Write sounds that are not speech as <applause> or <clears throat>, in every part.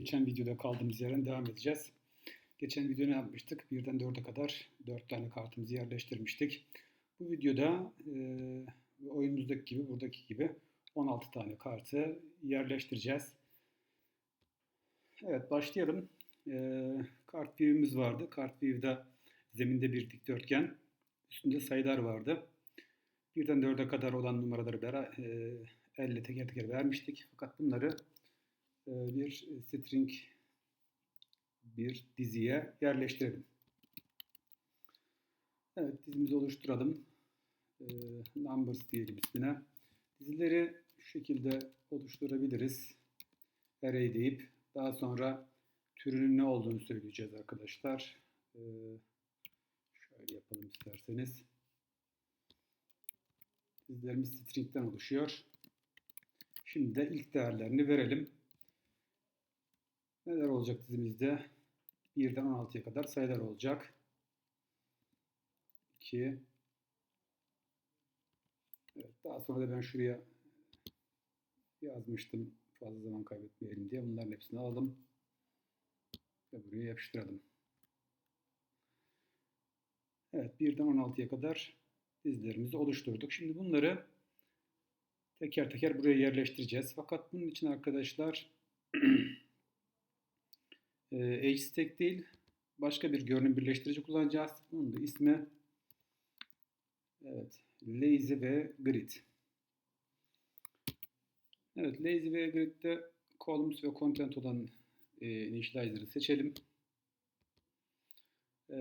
Geçen videoda kaldığımız yerden devam edeceğiz. Geçen videoda ne yapmıştık? Birden 4'e kadar 4 tane kartımızı yerleştirmiştik. Bu videoda e, oyunumuzdaki gibi, buradaki gibi 16 tane kartı yerleştireceğiz. Evet başlayalım. E, kart view'imiz vardı. Kart view'da zeminde bir dikdörtgen, üstünde sayılar vardı. Birden 4'e kadar olan numaraları bera, e, elle teker teker vermiştik. Fakat bunları bir string bir diziye yerleştirelim. Evet dizimizi oluşturalım. E, numbers diyelim ismine. Dizileri şu şekilde oluşturabiliriz. Array deyip daha sonra türünün ne olduğunu söyleyeceğiz arkadaşlar. E, şöyle yapalım isterseniz. Dizilerimiz string'den oluşuyor. Şimdi de ilk değerlerini verelim. Neler olacak dizimizde? 1'den 16'ya kadar sayılar olacak. 2 Evet, daha sonra da ben şuraya yazmıştım fazla zaman kaybetmeyelim diye. Bunların hepsini alalım ve buraya yapıştıralım. Evet, 1'den 16'ya kadar dizilerimizi oluşturduk. Şimdi bunları teker teker buraya yerleştireceğiz. Fakat bunun için arkadaşlar <clears throat> e, HStack değil başka bir görünüm birleştirici kullanacağız. Bunun da ismi evet, Lazy ve Grid. Evet, Lazy ve Grid'de columns ve content olan e, initializer'ı seçelim. E,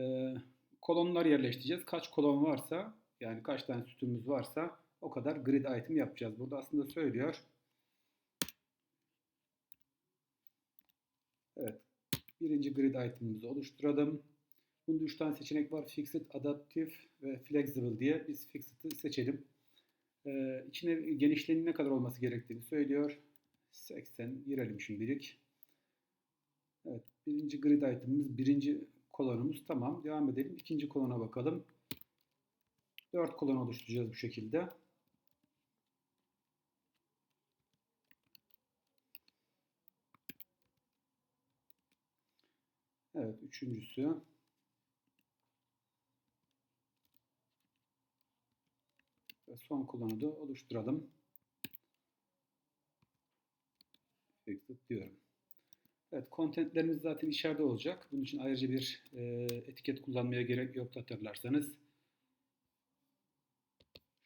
kolonlar yerleştireceğiz. Kaç kolon varsa yani kaç tane sütunumuz varsa o kadar grid item yapacağız. Burada aslında söylüyor. Evet. Birinci grid item'ımızı oluşturalım. Bunda 3 tane seçenek var. Fixed, Adaptive ve Flexible diye. Biz Fixed'ı seçelim. Ee, içine genişliğinin ne kadar olması gerektiğini söylüyor. 80 girelim şimdilik. Evet. Birinci grid item'ımız, birinci kolonumuz tamam. Devam edelim. İkinci kolona bakalım. 4 kolon oluşturacağız bu şekilde. Evet, üçüncüsü. Ve son kolonu da oluşturalım. Fixed diyorum. Evet, contentlerimiz zaten içeride olacak. Bunun için ayrıca bir e, etiket kullanmaya gerek yok hatırlarsanız.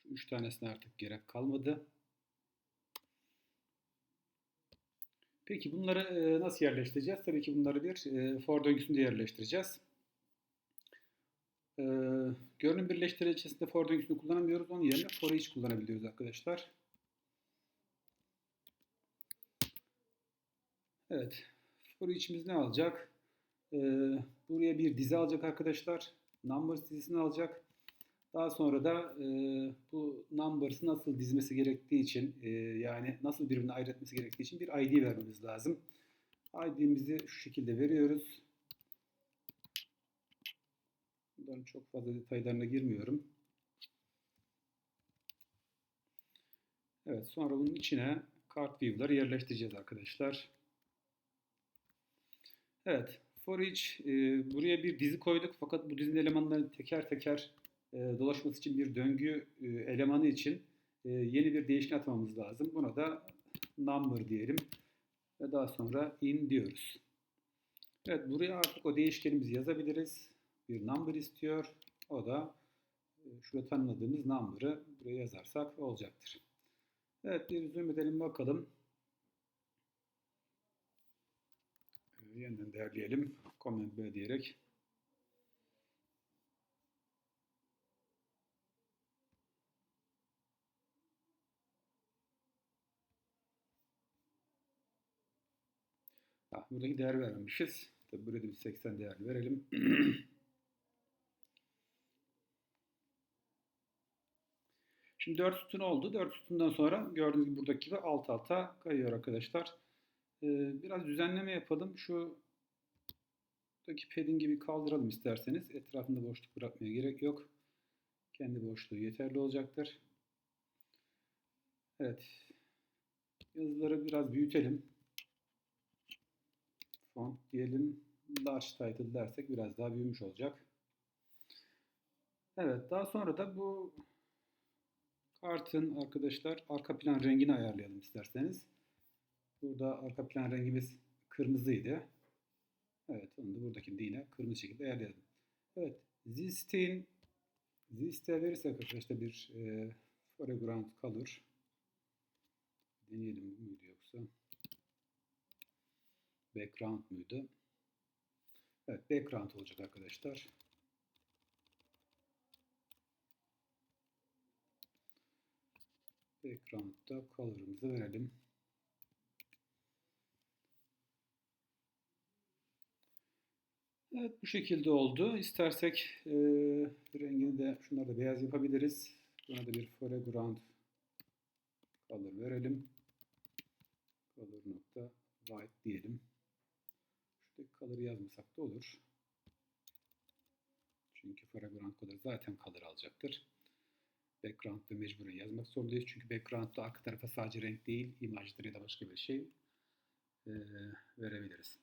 Şu üç tanesine artık gerek kalmadı. Peki bunları e, nasıl yerleştireceğiz? Tabii ki bunları bir e, for döngüsünde yerleştireceğiz. E, görünüm birleştiricisinde for döngüsünü kullanamıyoruz. Onun yerine for each kullanabiliyoruz arkadaşlar. Evet. For each'imiz ne alacak? buraya bir dizi alacak arkadaşlar. Numbers dizisini alacak. Daha sonra da e, bu numbers'ı nasıl dizmesi gerektiği için e, yani nasıl birbirine ayırt etmesi gerektiği için bir ID vermemiz lazım. ID'mizi şu şekilde veriyoruz. Bunların çok fazla detaylarına girmiyorum. Evet sonra bunun içine kart view'ları yerleştireceğiz arkadaşlar. Evet for each e, buraya bir dizi koyduk fakat bu dizinin elemanlarını teker teker dolaşması için bir döngü e, elemanı için e, yeni bir değişken atmamız lazım. Buna da number diyelim ve daha sonra in diyoruz. Evet buraya artık o değişkenimizi yazabiliriz. Bir number istiyor. O da şurada tanımladığımız number'ı buraya yazarsak olacaktır. Evet bir zoom edelim bakalım. Yeniden değerleyelim. Comment B diyerek. Ha, buradaki değer vermemişiz. Tabi burada bir 80 değer verelim. <clears throat> Şimdi 4 sütun oldu. 4 sütundan sonra gördüğünüz gibi buradaki gibi alt alta kayıyor arkadaşlar. Ee, biraz düzenleme yapalım. Şu buradaki padding'i bir kaldıralım isterseniz. Etrafında boşluk bırakmaya gerek yok. Kendi boşluğu yeterli olacaktır. Evet. Yazıları biraz büyütelim. Diyelim. Large title dersek biraz daha büyümüş olacak. Evet daha sonra da bu kartın arkadaşlar arka plan rengini ayarlayalım isterseniz. Burada arka plan rengimiz kırmızıydı. Evet onu da buradakini de kırmızı şekilde ayarlayalım. Evet Zistin Ziste verirsek arkadaşlar bir e, foreground color deneyelim bu muydu background muydu? Evet background olacak arkadaşlar. Background'da color'ımızı verelim. Evet bu şekilde oldu. İstersek e, rengini de şunları da beyaz yapabiliriz. Buna da bir foreground color verelim. Color nokta white diyelim. Color yazmasak da olur. Çünkü foreground color zaten color alacaktır. Background'da mecburen yazmak zorundayız. Çünkü background'da arka tarafa sadece renk değil, imajdır ya da başka bir şey e, verebiliriz.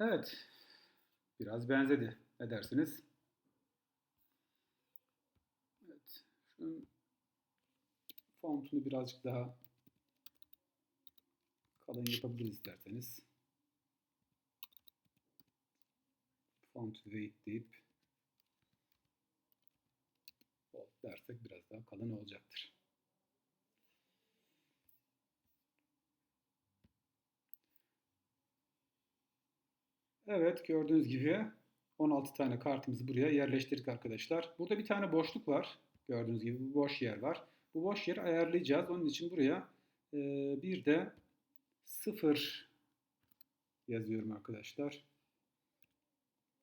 Evet. Biraz benzedi. Ne dersiniz? Evet. Şunun fontunu birazcık daha kalın yapabiliriz isterseniz. Font weight deyip bold dersek biraz daha kalın olacaktır. Evet gördüğünüz gibi 16 tane kartımızı buraya yerleştirdik arkadaşlar. Burada bir tane boşluk var. Gördüğünüz gibi bir boş yer var. Bu boş yeri ayarlayacağız. Onun için buraya e, bir de 0 yazıyorum arkadaşlar.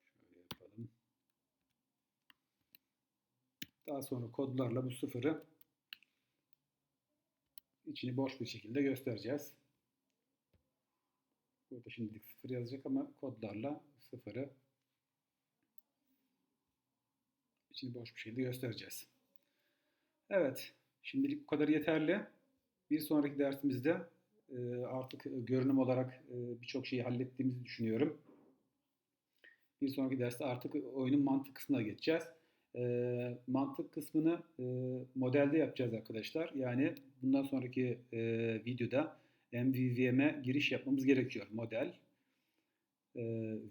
Şöyle yapalım. Daha sonra kodlarla bu sıfırı içini boş bir şekilde göstereceğiz. Burada şimdilik sıfır yazacak ama kodlarla sıfırı içini boş bir şekilde göstereceğiz. Evet, şimdilik bu kadar yeterli. Bir sonraki dersimizde e, artık görünüm olarak e, birçok şeyi hallettiğimizi düşünüyorum. Bir sonraki derste artık oyunun mantık kısmına geçeceğiz. E, mantık kısmını modelde yapacağız arkadaşlar. Yani bundan sonraki videoda MVVM'e giriş yapmamız gerekiyor. Model,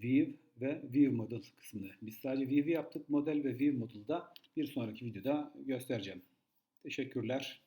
View ve View Model kısmını. Biz sadece View yaptık. Model ve View Model'da bir sonraki videoda göstereceğim. Teşekkürler.